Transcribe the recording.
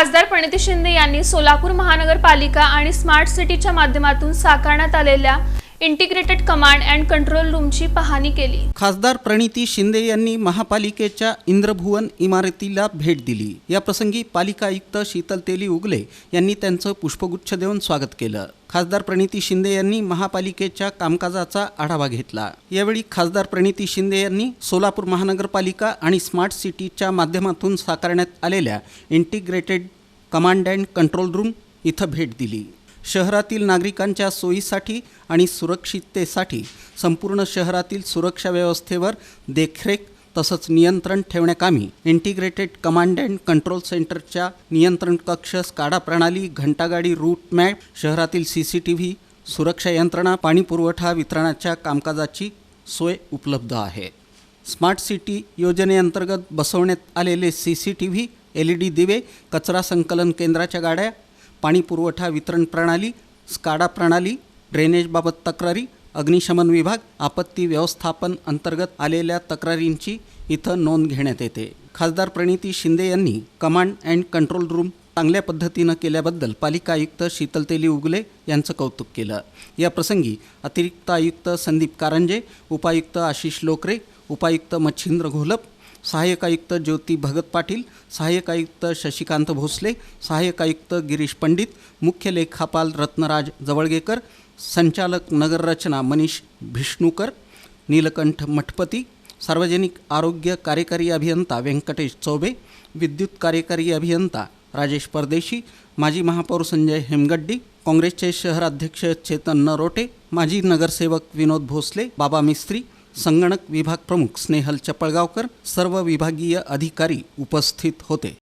खासदार प्रणिती शिंदे यांनी सोलापूर महानगरपालिका आणि स्मार्ट सिटीच्या माध्यमातून साकारण्यात आलेल्या इंटिग्रेटेड कमांड अँड कंट्रोल रूमची पाहणी केली. खासदार प्रणिती शिंदे यांनी महापालिकेच्या इंद्रभुवन इमारतीला भेट दिली. या प्रसंगी पालिका आयुक्त शीतल तेली उगले यांनी त्यांचं पुष्पगुच्छ देऊन स्वागत केलं. खासदार प्रणिती शिंदे यांनी महापालिकेच्या कामकाजाचा आढावा घेतला. यावेळी खासदार प्रणिती शिंदे यांनी सोलापूर महानगरपालिका आणि स्मार्ट सिटीच्या माध्यमातून साकारण्यात आलेल्या integrated command and control room इथं भेट दिली. शहरातील नागरिकांच्या सोयीसाठी आणि सुरक्षिततेसाठी संपूर्ण शहरातील सुरक्षा व्यवस्थेवर देखरेख तसंच नियंत्रण ठेवण्याकामी इंटिग्रेटेड कमांड अँड कंट्रोल सेंटरच्या नियंत्रण कक्ष स्काडा प्रणाली घंटागाडी रूट मॅप शहरातील सी सी टी व्ही सुरक्षा यंत्रणा पाणी पुरवठा वितरणाच्या कामकाजाची सोय उपलब्ध आहे. स्मार्ट सिटी योजनेअंतर्गत बसवण्यात आलेले C C T V L E D दिवे कचरा संकलन केंद्राच्या गाड्या पाणी पुरवठा वितरण प्रणाली स्काडा प्रणाली ड्रेनेजबाबत तक्रारी अग्निशमन विभाग आपत्ती व्यवस्थापन अंतर्गत आलेल्या तक्रारींची इथं नोंद घेण्यात येते. खासदार प्रणिती शिंदे यांनी कमांड अँड कंट्रोल रूम चांगल्या पद्धतीनं केल्याबद्दल पालिका आयुक्त शीतल तेली उगले यांचं कौतुक केलं. या प्रसंगी अतिरिक्त आयुक्त संदीप कारंजे उपायुक्त आशिष लोकरे उपायुक्त मच्छिंद्र घोलप सहाय्यक आयुक्त ज्योती भगत पाटील सहाय्यक आयुक्त शशिकांत भोसले सहाय्यक आयुक्त गिरीश पंडित मुख्य लेखापाल रत्नराज जवळगेकर संचालक नगररचना मनीष भिष्णुकर नीलकंठ मठपती सार्वजनिक आरोग्य कार्यकारी अभियंता व्यंकटेश चौबे विद्युत कार्यकारी अभियंता राजेश परदेशी माजी महापौर संजय हेमगड्डी काँग्रेसचे शहराध्यक्ष चेतन नरोटे माजी नगरसेवक विनोद भोसले बाबा मिस्त्री संगणक विभाग प्रमुख स्नेहल चपळगावकर सर्व विभागीय अधिकारी उपस्थित होते.